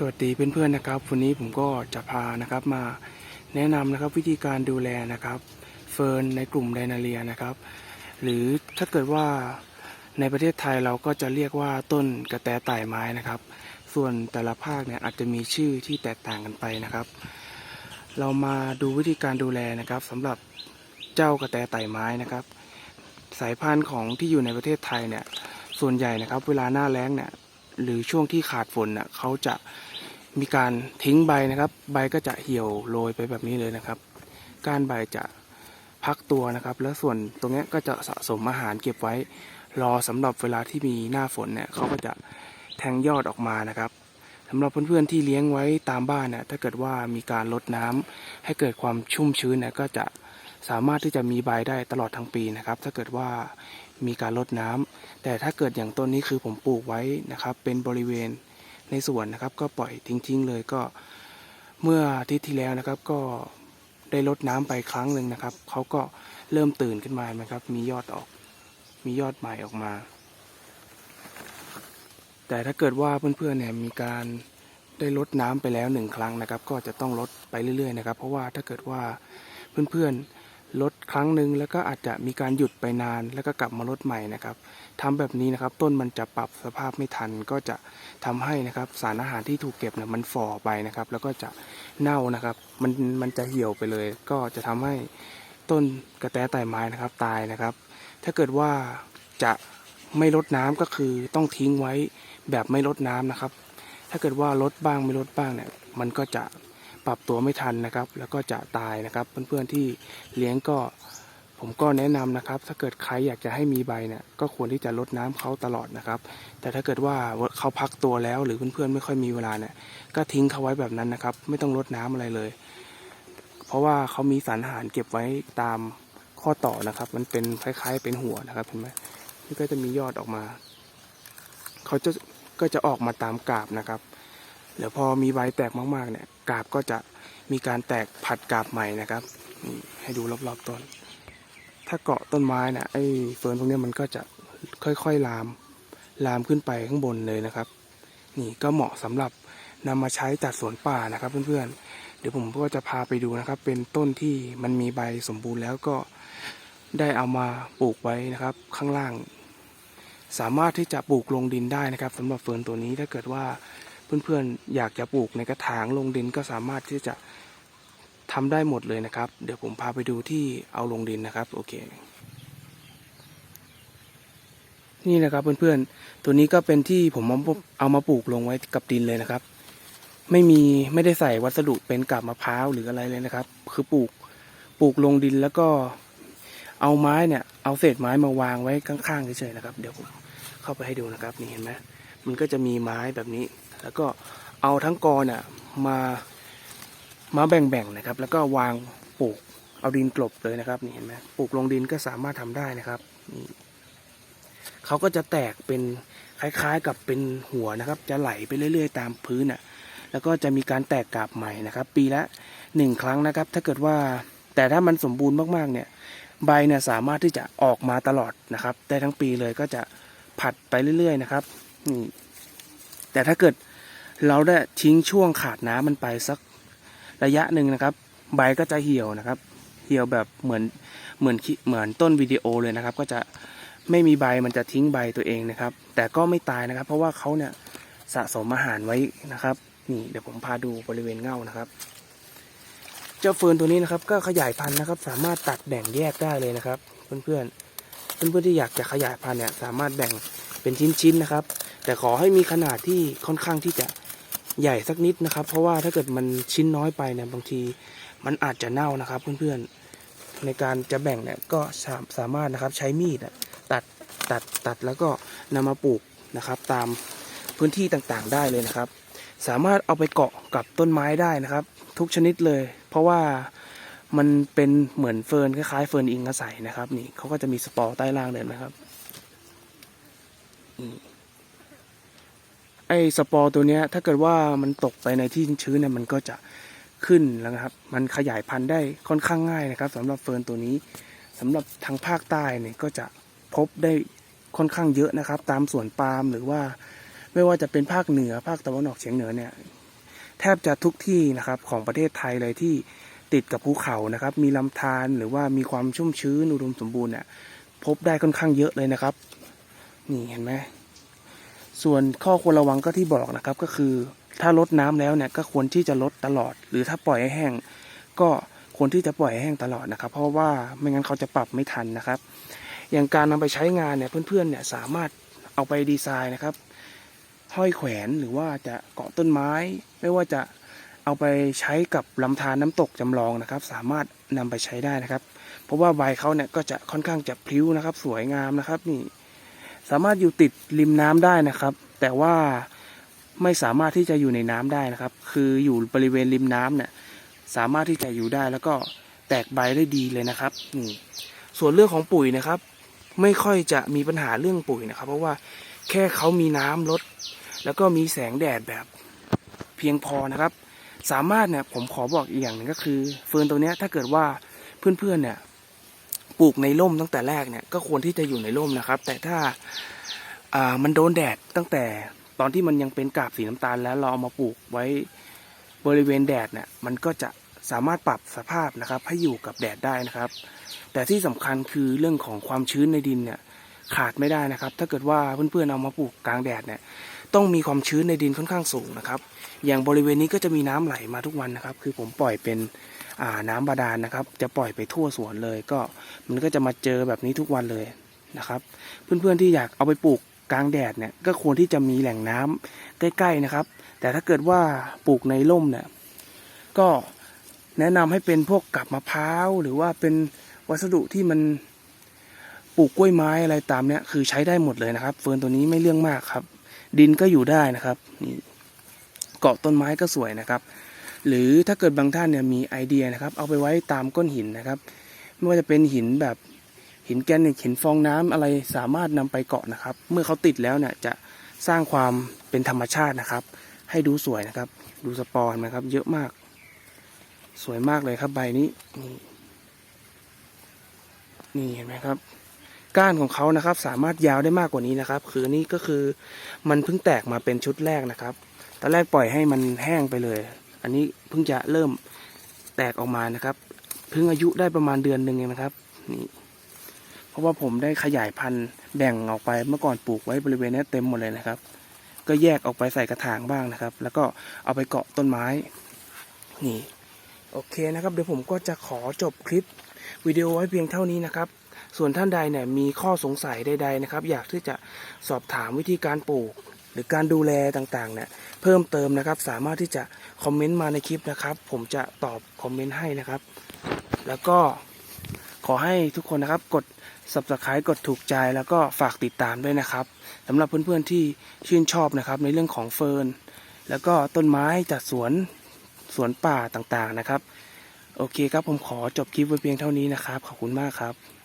สวัสดีเพื่อนๆนะครับ วันนี้ผมก็จะพานะครับมาแนะนำนะครับวิธีการดูแลนะครับเฟิร์นในกลุ่มไดนาเลียนะครับ หรือถ้าเกิดว่าในประเทศไทยเราก็จะเรียกว่าต้นกระแตไต่ไม้นะครับ ส่วนแต่ละภาคเนี่ยอาจจะมีชื่อที่แตกต่างกันไปนะครับ เรามาดูวิธีการดูแลนะครับสำหรับเจ้ากระแตไต่ไม้นะครับ สายพันธุ์ของที่อยู่ในประเทศไทยเนี่ยส่วนใหญ่นะครับ เวลาหน้าแล้งเนี่ย หรือช่วงที่ขาดฝนน่ะเขาจะมีการทิ้งใบนะครับ ใบก็จะเหี่ยวโรยไปแบบนี้เลยนะครับ ก้านใบจะพักตัวนะครับ แล้วส่วนตรงนี้ก็จะสะสมอาหารเก็บไว้ รอสำหรับเวลาที่มีหน้าฝนเนี่ยเขาก็จะแทงยอดออกมานะครับสำหรับเพื่อนๆที่เลี้ยงไว้ตามบ้านเนี่ยถ้าเกิดว่ามีการลดน้ำให้เกิดความชุ่มชื้นเนี่ยก็จะสามารถที่จะมีใบได้ตลอดทั้งปีนะครับ ถ้าเกิดว่า มีการลดน้ำแต่ถ้าเกิดอย่างต้นนี้คือผมปลูกไว้นะครับ เป็นบริเวณในสวนนะครับ ก็ปล่อยทิ้งๆเลยก็เมื่ออาทิตย์ที่แล้วนะครับ ก็ได้ลดน้ำไปครั้งหนึ่งนะครับเขาก็เริ่มตื่นขึ้นมานะครับ มียอดออก มียอดใหม่ออกมา แต่ถ้าเกิดว่าเพื่อนๆเนี่ยมีการได้ลดน้ำไปแล้วหนึ่งครั้งนะครับ ก็จะต้องลดไปเรื่อยๆนะครับ เพราะว่าถ้าเกิดว่าเพื่อนๆ ลดครั้งหนึ่งแล้วก็อาจจะมีการหยุดไปนาน แล้วก็กลับมาลดใหม่นะครับทำแบบนี้นะครับ ต้นมันจะปรับสภาพไม่ทัน ก็จะทำให้นะครับสารอาหารที่ถูกเก็บเนี่ยมันฝ่อไปนะครับ แล้วก็จะเน่านะครับ มันมันจะเหี่ยวไปเลย ก็จะทำให้ต้นกระแตไต่ไม้นะครับตายนะครับ ถ้าเกิดว่าจะไม่ลดน้ำก็คือต้องทิ้งไว้แบบไม่ลดน้ำนะครับ ถ้าเกิดว่าลดบ้างไม่ลดบ้างเนี่ย มันก็จะ ปรับตัวไม่ทันนะครับ แล้วก็จะตายนะครับเพื่อนๆที่เลี้ยงก็ ผมก็แนะนำนะครับ ถ้าเกิดใครอยากจะให้มีใบเนี่ยก็ควรที่จะลดน้ำเขาตลอดนะครับ แต่ถ้าเกิดว่าเขาพักตัวแล้วหรือเพื่อนๆไม่ค่อยมีเวลาเนี่ยก็ทิ้งเขาไว้แบบนั้นนะครับ ไม่ต้องลดน้ำอะไรเลย เพราะว่าเขามีสารอาหารเก็บไว้ตามข้อต่อนะครับ มันเป็นคล้าย ๆ เป็นหัวนะครับเห็นไหมนี่ก็จะมียอดออกมาเขาจะก็จะออกมาตามกาบนะครับเดี๋ยวพอมีใบแตกมากๆเนี่ย กาบก็จะมีการแตกผัดกาบใหม่นะครับนี่ให้ดูรอบๆต้น ถ้าเกาะต้นไม้นี่ยไอ้เฟิร์นพวกนี้มันก็จะค่อยๆลามลามขึ้นไปข้างบนเลยนะครับ นี่ก็เหมาะสำหรับนำมาใช้จัดสวนป่านะครับเพื่อนๆ เดี๋ยวผมก็จะพาไปดูนะครับ เป็นต้นที่มันมีใบสมบูรณ์แล้วก็ได้เอามาปลูกไว้นะครับ ข้างล่าง สามารถที่จะปลูกลงดินได้นะครับสำหรับเฟิร์นตัวนี้ถ้าเกิดว่า เพื่อนๆอยากจะปลูกในกระถางลงดินก็สามารถที่จะทำได้หมดเลยนะครับ เดี๋ยวผมพาไปดูที่เอาลงดินนะครับโอเค นี่นะครับเพื่อนๆตัวนี้ก็เป็นที่ผมเอาเอามาปลูกลงไว้กับดินเลยนะครับ ไม่มีไม่ได้ใส่วัสดุเป็นกับมะพร้าวหรืออะไรเลยนะครับ คือปลูกปลูกลงดินแล้วก็เอาไม้เนี่ย เอาเศษไม้มาวางไว้ข้างๆเฉยๆนะครับ เดี๋ยวผมเข้าไปให้ดูนะครับ นี่เห็นไหมมันก็จะมีไม้แบบนี้ แล้วก็เอาทั้งกอเนี่ยมามาแบ่งๆนะครับ แล้วก็วางปลูกเอาดินกลบเลยนะครับนี่เห็นไหมปลูกลงดินก็สามารถทำได้นะครับนี่เขาก็จะแตกเป็นคล้ายๆ กับเป็นหัวนะครับ จะไหลไปเรื่อย ๆ ตามพื้นอะแล้วก็จะมีการแตกกาบใหม่นะครับ ปีละหนึ่งครั้งนะครับ ถ้าเกิดว่าแต่ถ้ามันสมบูรณ์มากๆเนี่ยใบเนี่ยสามารถที่จะออกมาตลอดนะครับได้ทั้งปีเลยก็จะผัดไปเรื่อย ๆ นะครับนี่แต่ถ้าเกิด เราได้ทิ้งช่วงขาดน้ำมันไปสักระยะหนึ่งนะครับ ใบก็จะเหี่ยวนะครับ เหี่ยวแบบเหมือนเหมือนเหมือนต้นวิดีโอเลยนะครับ ก็จะไม่มีใบมันจะทิ้งใบตัวเองนะครับ แต่ก็ไม่ตายนะครับ เพราะว่าเขาเนี่ยสะสมอาหารไว้นะครับ นี่เดี๋ยวผมพาดูบริเวณเง่านะครับเจ้าเฟิร์นตัวนี้นะครับ ก็ขยายพันธุ์นะครับ สามารถตัดแบ่งแยกได้เลยนะครับ เพื่อนๆเพื่อนที่อยากจะขยายพันธุ์เนี่ยสามารถแบ่งเป็นชิ้นๆนะครับ แต่ขอให้มีขนาดที่ค่อนข้างที่จะ ใหญ่สักนิดนะครับ เพราะว่าถ้าเกิดมันชิ้นน้อยไปเนี่ยบางทีมันอาจจะเน่านะครับ เพื่อนๆในการจะแบ่งเนี่ยก็สาสามารถนะครับใช้มีดตัดตัดตัดแล้วก็นำมาปลูกนะครับ ตามพื้นที่ต่างๆได้เลยนะครับ สามารถเอาไปเกาะกับต้นไม้ได้นะครับ ทุกชนิดเลย เพราะว่ามันเป็นเหมือนเฟิร์นคล้ายๆเฟิร์นอิงอาศัยนะครับ นี่เขาก็จะมีสปอร์ใต้ล่างเลยนะครับนี่ ไอ้สปอร์ตัวเนี้ยถ้าเกิดว่ามันตกไปในที่ชื้นเนี่ยมันก็จะขึ้นแล้วนะครับ มันขยายพันธุ์ได้ค่อนข้างง่ายนะครับสำหรับเฟิร์นตัวนี้สำหรับทางภาคใต้เนี่ยก็จะพบได้ค่อนข้างเยอะนะครับ ตามสวนปาล์มหรือว่าไม่ว่าจะเป็นภาคเหนือภาคตะวันออกเฉียงเหนือเนี่ยแทบจะทุกที่นะครับของประเทศไทยเลยที่ติดกับภูเขานะครับ มีลำธารหรือว่ามีความชุ่มชื้นอุดมสมบูรณ์เนี่ยพบได้ค่อนข้างเยอะเลยนะครับ นี่เห็นไหม ส่วนข้อควรระวังก็ที่บอกนะครับก็คือ ถ้าลดน้ำแล้วเนี่ยก็ควรที่จะลดตลอด หรือถ้าปล่อยให้แห้ง ก็ควรที่จะปล่อยให้แห้งตลอดนะครับ เพราะว่าไม่งั้นเขาจะปรับไม่ทันนะครับ อย่างการนำไปใช้งานเนี่ยเพื่อนๆเนี่ยสามารถเอาไปดีไซน์นะครับ ห้อยแขวนหรือว่าจะเกาะต้นไม้ ไม่ว่าจะเอาไปใช้กับลำธารน้ำตกจำลองนะครับ สามารถนำไปใช้ได้นะครับ เพราะว่าใบเขาเนี่ยก็จะค่อนข้างจะพลิ้วนะครับ สวยงามนะครับนี่ สามารถอยู่ติดริมน้ำได้นะครับ แต่ว่าไม่สามารถที่จะอยู่ในน้ำได้นะครับ คืออยู่บริเวณริมน้ำเนี่ยสามารถที่จะอยู่ได้แล้วก็แตกใบได้ดีเลยนะครับนี่ส่วนเรื่องของปุ๋ยนะครับ ไม่ค่อยจะมีปัญหาเรื่องปุ๋ยนะครับ เพราะว่าแค่เขามีน้ำลด แล้วก็มีแสงแดดแบบเพียงพอนะครับ สามารถเนี่ยผมขอบอกอีกอย่างหนึ่งก็คือเฟิร์นตัวเนี้ยถ้าเกิดว่าเพื่อนๆเนี่ย ปลูกในร่มตั้งแต่แรกเนี่ยก็ควรที่จะอยู่ในร่มนะครับ แต่ถ้าอ่ามันโดนแดดตั้งแต่ตอนที่มันยังเป็นกาบสีน้ำตาล แล้วเราเอามาปลูกไว้บริเวณแดดเนี่ยมันก็จะสามารถปรับสภาพนะครับ ให้อยู่กับแดดได้นะครับ แต่ที่สำคัญคือเรื่องของความชื้นในดินเนี่ยขาดไม่ได้นะครับ ถ้าเกิดว่าเพื่อนๆเอามาปลูกกลางแดดเนี่ยต้องมีความชื้นในดินค่อนข้างสูงนะครับ อย่างบริเวณนี้ก็จะมีน้ำไหลมาทุกวันนะครับ คือผมปล่อยเป็น น้ำบาดาลนะครับ จะปล่อยไปทั่วสวนเลยก็มันก็จะมาเจอแบบนี้ทุกวันเลยนะครับ เพื่อนๆที่อยากเอาไปปลูกกลางแดดเนี่ยก็ควรที่จะมีแหล่งน้ำใกล้ ๆนะครับ แต่ถ้าเกิดว่าปลูกในร่มเนี่ยก็แนะนำให้เป็นพวกกับมะพร้าวหรือว่าเป็นวัสดุที่มันปลูกกล้วยไม้อะไรตามเนี้ยคือใช้ได้หมดเลยนะครับ เฟิร์นตัวนี้ไม่เรื่องมากครับ ดินก็อยู่ได้นะครับนี่เกาะต้นไม้ก็สวยนะครับ หรือถ้าเกิดบางท่านเนี่ยมีไอเดียนะครับ เอาไปไว้ตามก้อนหินนะครับ ไม่ว่าจะเป็นหินแบบหินแกรนิตหินฟองน้ำอะไรสามารถนำไปเกาะนะครับ เมื่อเขาติดแล้วเนี่ยจะสร้างความเป็นธรรมชาตินะครับ ให้ดูสวยนะครับ ดูสปอร์นะครับ เยอะมาก สวยมากเลยครับใบนี้นี่นี่เห็นไหมครับ ก้านของเขานะครับ สามารถยาวได้มากกว่านี้นะครับ คือนี่ก็คือมันเพิ่งแตกมาเป็นชุดแรกนะครับตอนแรกปล่อยให้มันแห้งไปเลย อันนี้เพิ่งจะเริ่มแตกออกมานะครับ เพิ่งอายุได้ประมาณเดือนหนึ่งเองนะครับ นี่ เพราะว่าผมได้ขยายพันธุ์แบ่งออกไปเมื่อก่อนปลูกไว้บริเวณนี้เต็มหมดเลยนะครับ ก็แยกออกไปใส่กระถางบ้างนะครับ แล้วก็เอาไปเกาะต้นไม้ นี่ โอเคนะครับ เดี๋ยวผมก็จะขอจบคลิปวิดีโอไว้เพียงเท่านี้นะครับ ส่วนท่านใดเนี่ยมีข้อสงสัยใด ๆนะครับ อยากที่จะสอบถามวิธีการปลูก หรือการดูแลต่างๆเนี่ยเพิ่มเติมนะครับ สามารถที่จะคอมเมนต์มาในคลิปนะครับ ผมจะตอบคอมเมนต์ให้นะครับ แล้วก็ขอให้ทุกคนนะครับกด subscribe กดถูกใจแล้วก็ฝากติดตามด้วยนะครับสำหรับเพื่อนๆที่ชื่นชอบนะครับ ในเรื่องของเฟิร์นแล้วก็ต้นไม้จัดสวนสวนป่าต่างๆนะครับ โอเคครับผมขอจบคลิปไว้เพียงเท่านี้นะครับ ขอบคุณมากครับ